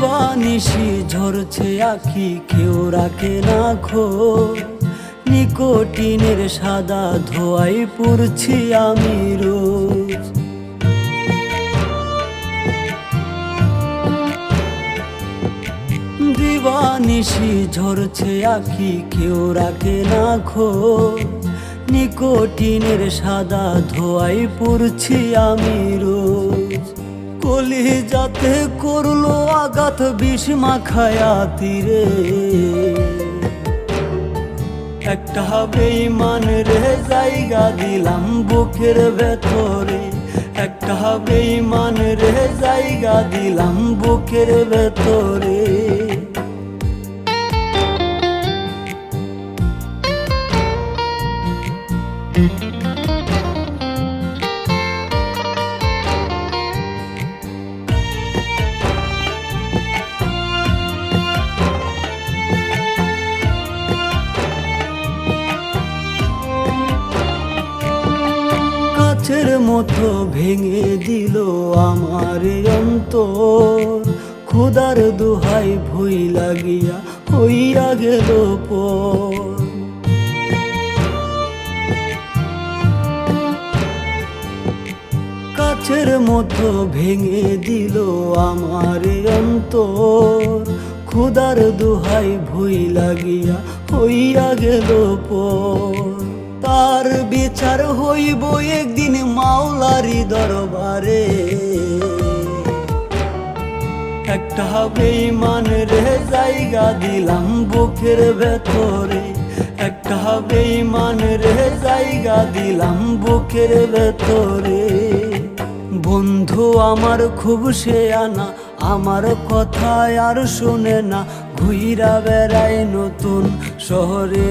দিবানিশি ঝরছে আখি, কেউ রাখে না খো নিকোটিনের সাদা ধোয়াই পড়ছি আমি রোজ। দিবানিশি ঝরছে আখি, কেউ রাখে না খো নিকোটিনের সাদা ধোয়াই পড়ছি আমি রোজ। কলি যাতে করল আঘাত বিষ মাখায়া তীরে। একটা বেইমান রে জায়গা দিলাম বুকের ভেতরে। একটা বেইমান রে জায়গা দিলাম বুকের ভেতরে। কাছের মতো ভেঙে দিল আমার অন্তর। খুদার দুহাই ভুই লাগিয়া হইয়া গেল পর। কাছের মতো ভেঙে দিল আমার অন্তর। খুদার দুহাই ভুই লাগিয়া হইয়া গেল পর। তার বিচার হইব একদিন মাওলারি দরবারে। একটা বেইমান রে জায়গা দিলাম বুকের ভেতরে। একটা বেইমান রে জায়গা দিলাম বুকের ভেতরে। বন্ধু আমার খুব সে আনা, আমার কথায় আর শুনে না, ঘুইরা বেড়াই নতুন শহরে।